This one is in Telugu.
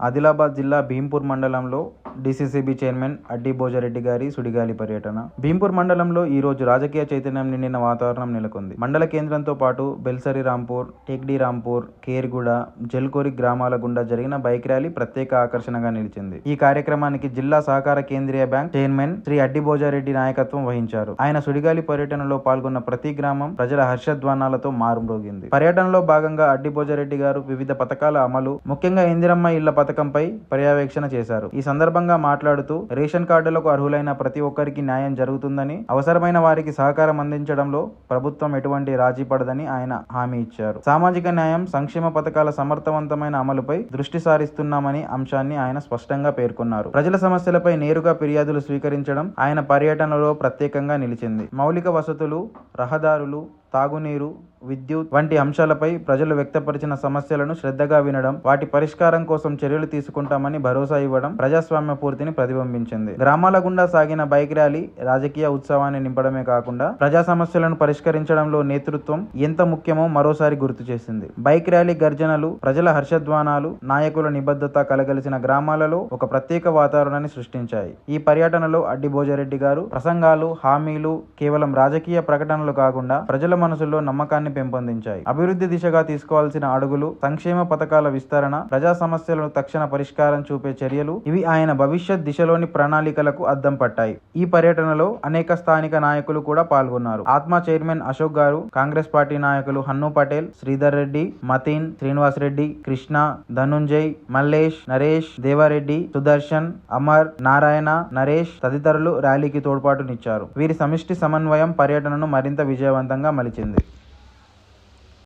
ఆదిలాబాద్ జిల్లా భీంపూర్ మండలంలో డీసీసీబీ చైర్మన్ అడ్డి భోజారెడ్డి గారి సుడిగాలి పర్యటన. భీంపూర్ మండలంలో ఈ రోజు రాజకీయ చైతన్యం నిండిన వాతావరణం నెలకొంది. మండల కేంద్రంతో పాటు బెల్సరి రాంపూర్ టెక్డి రాంపూర్ కేర్గూడ జల్కోరి గ్రామాల గుండా జరిగిన బైక్ ర్యాలీ ప్రత్యేక ఆకర్షణగా నిలిచింది. ఈ కార్యక్రమానికి జిల్లా సహకార కేంద్రీయ బ్యాంక్ చైర్మన్ శ్రీ అడ్డి భోజారెడ్డి నాయకత్వం వహించారు. ఆయన సుడిగాలి పర్యటనలో పాల్గొన్న ప్రతి గ్రామం ప్రజల హర్షధ్వానాలతో మారుమ్రోగింది. పర్యటనలో భాగంగా అడ్డి భోజారెడ్డి గారు వివిధ పథకాల అమలు ముఖ్యంగా ఇందిరమ్మ ఇళ్ళ పథకంపై పర్యవేక్షణ చేశారు. ఈ సందర్భంగా మాట్లాడుతూ రేషన్ కార్డులకు అర్హులైన ప్రతి ఒక్కరికి న్యాయం జరుగుతుందని అవసరమైన వారికి సహకారం అందించడంలో ప్రభుత్వం ఎటువంటి రాజీ పడదని ఆయన హామీ ఇచ్చారు. సామాజిక న్యాయం సంక్షేమ పథకాల సమర్థవంతమైన అమలుపై దృష్టి సారిస్తున్నామని అంశాన్ని ఆయన స్పష్టంగా పేర్కొన్నారు. ప్రజల సమస్యలపై నేరుగా ఫిర్యాదులు స్వీకరించడం ఆయన పర్యటనలో ప్రత్యేకంగా నిలిచింది. మౌలిక వసతులు రహదారులు తాగునీరు విద్యుత్ వంటి అంశాలపై ప్రజలు వ్యక్తపరిచిన సమస్యలను శ్రద్ధగా వినడం వాటి పరిష్కారం కోసం చర్యలు తీసుకుంటామని భరోసా ఇవ్వడం ప్రజాస్వామ్య పూర్తిని ప్రతిబింబించింది. గ్రామాల గుండా సాగిన బైక్ ర్యాలీ రాజకీయ ఉత్సవాన్ని నింపడమే కాకుండా ప్రజా సమస్యలను పరిష్కరించడంలో నేతృత్వం ఎంత ముఖ్యమో మరోసారి గుర్తు చేసింది. బైక్ ర్యాలీ గర్జనలు ప్రజల హర్షధ్వానాలు నాయకుల నిబద్ధత కలగలిసిన గ్రామాలలో ఒక ప్రత్యేక వాతావరణాన్ని సృష్టించాయి. ఈ పర్యటనలో అడ్డి భోజారెడ్డి గారు ప్రసంగాలు హామీలు కేవలం రాజకీయ ప్రకటనలు కాకుండా ప్రజల మనసుల్లో నమ్మకాన్ని పెంపొందించాయి. అభివృద్ధి దిశగా తీసుకోవాల్సిన అడుగులు సంక్షేమ పథకాల విస్తరణ ప్రజా సమస్యలను తక్షణ పరిష్కారం చూపే చర్యలు ఇవి ఆయన భవిష్యత్ దిశలోని ప్రణాళికలకు అద్దం పట్టాయి. ఈ పర్యటనలో అనేక స్థానిక నాయకులు కూడా పాల్గొన్నారు. ఆత్మ చైర్మన్ అశోక్ గారు కాంగ్రెస్ పార్టీ నాయకులు హన్ను పటేల్ శ్రీధర్ రెడ్డి మతీన్ శ్రీనివాస్ రెడ్డి కృష్ణ ధనుంజయ్ మల్లేష్ నరేష్ దేవారెడ్డి సుదర్శన్ అమర్ నారాయణ నరేష్ తదితరులు ర్యాలీకి తోడ్పాటునిచ్చారు. వీరి సమిష్టి సమన్వయం పర్యటనను మరింత విజయవంతంగా మలిచింది.